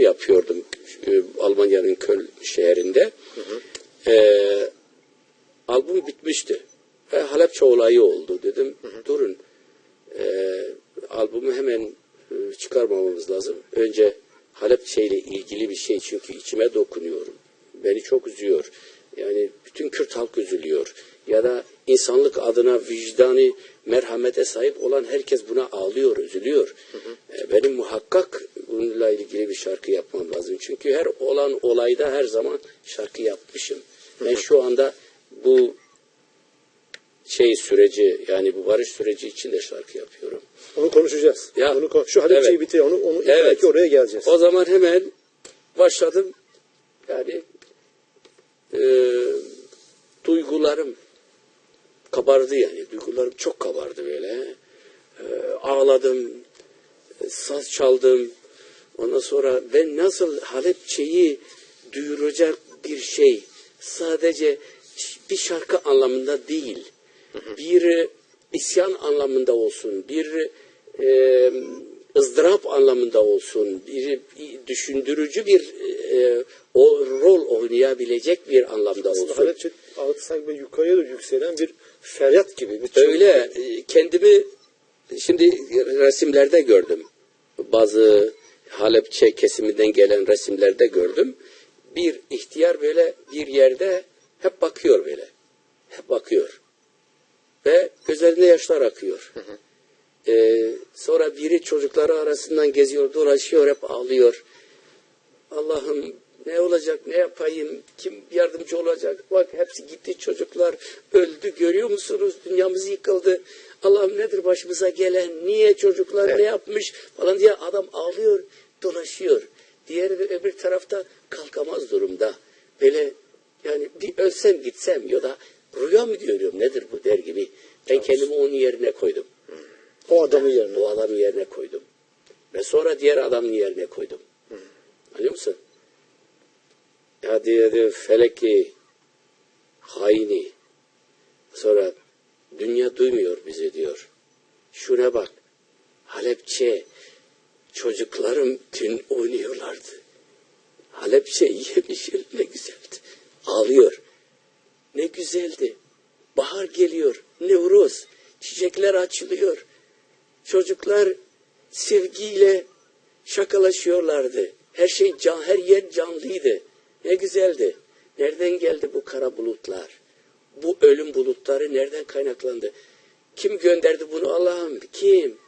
yapıyordum e, Almanya'nın Köln şehrinde. E, albüm bitmişti. Ve Halepçe olayı oldu. Dedim durun e, albümü hemen e, çıkarmamamız lazım. Önce Halepçe ile ilgili bir şey çünkü içime dokunuyorum. Beni çok üzüyor. Yani bütün Kürt halk üzülüyor. Ya da insanlık adına vicdani merhamete sahip olan herkes buna ağlıyor, üzülüyor. E, Benim muhakkak bununla ilgili bir şarkı yapmam lazım. Çünkü her olan olayda her zaman şarkı yapmışım. Ben şu anda bu şey süreci yani bu barış süreci içinde şarkı yapıyorum. Onu konuşacağız. Ya, onu kon- şu Halepçe'yi evet. bitir. Onu, onu Evet. belki oraya geleceğiz. O zaman hemen başladım. Yani e, duygularım kabardı yani. Duygularım çok kabardı böyle. E, ağladım, e, saz çaldım. Ondan sonra ben nasıl Halepçe'yi duyuracak bir şey sadece bir şarkı anlamında değil, bir e, isyan anlamında olsun, bir e, ızdırap anlamında olsun, bir, düşündürücü bir e, o rol oynayabilecek bir anlamda olsun. Halepçe altı sanki böyle yukarıya doğru yükselen bir feryat gibi. Bir. Öyle e, kendimi şimdi resimlerde gördüm. Bazı Halepçe kesiminden gelen resimlerde gördüm. Bir ihtiyar böyle bir yerde hep bakıyor böyle. Hep bakıyor. Ve gözlerinde yaşlar akıyor. Ee, sonra biri çocukları arasından geziyor, dolaşıyor, hep ağlıyor. Allah'ım ne olacak, ne yapayım, kim yardımcı olacak? Bak hepsi gitti çocuklar, öldü görüyor musunuz? Dünyamız yıkıldı. Allah'ım nedir başımıza gelen, niye çocuklar ne yapmış falan diye adam ağlıyor, dolaşıyor. Diğeri de öbür tarafta kalkamaz durumda. Böyle yani bir ölsem gitsem ya da rüya mı görüyorum nedir bu der gibi. Ben kendimi onun yerine koydum. O adamın yerine. Bu adamın yerine koydum. Ve sonra diğer adamın yerine koydum. Anlıyor musun? Ya diyor feleki haini. Sonra dünya duymuyor bizi diyor. Şuna bak. Halepçe çocuklarım dün oynuyorlardı. Halepçe yemişir ne güzeldi. Ağlıyor. Ne güzeldi. Bahar geliyor. Nevruz. Çiçekler açılıyor. Çocuklar sevgiyle şakalaşıyorlardı. Her şey can, her yer canlıydı. Ne güzeldi. Nereden geldi bu kara bulutlar? Bu ölüm bulutları nereden kaynaklandı? Kim gönderdi bunu Allah'ım? Kim?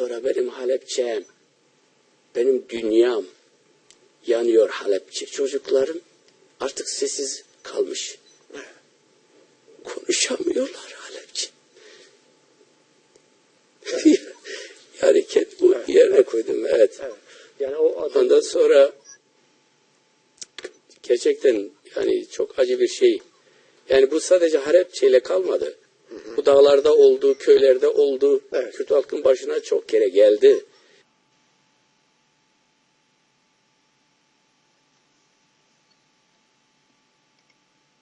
Sonra benim Halepçem, benim dünyam yanıyor Halepçe. Çocuklarım artık sessiz kalmış. Konuşamıyorlar Halepçe. yani kendimi yerine koydum. Evet. Evet. Yani o adam Ondan sonra gerçekten yani çok acı bir şey. Yani bu sadece Halepçe'yle kalmadı. Bu dağlarda oldu, köylerde oldu. Evet. Kürt halkın başına çok kere geldi.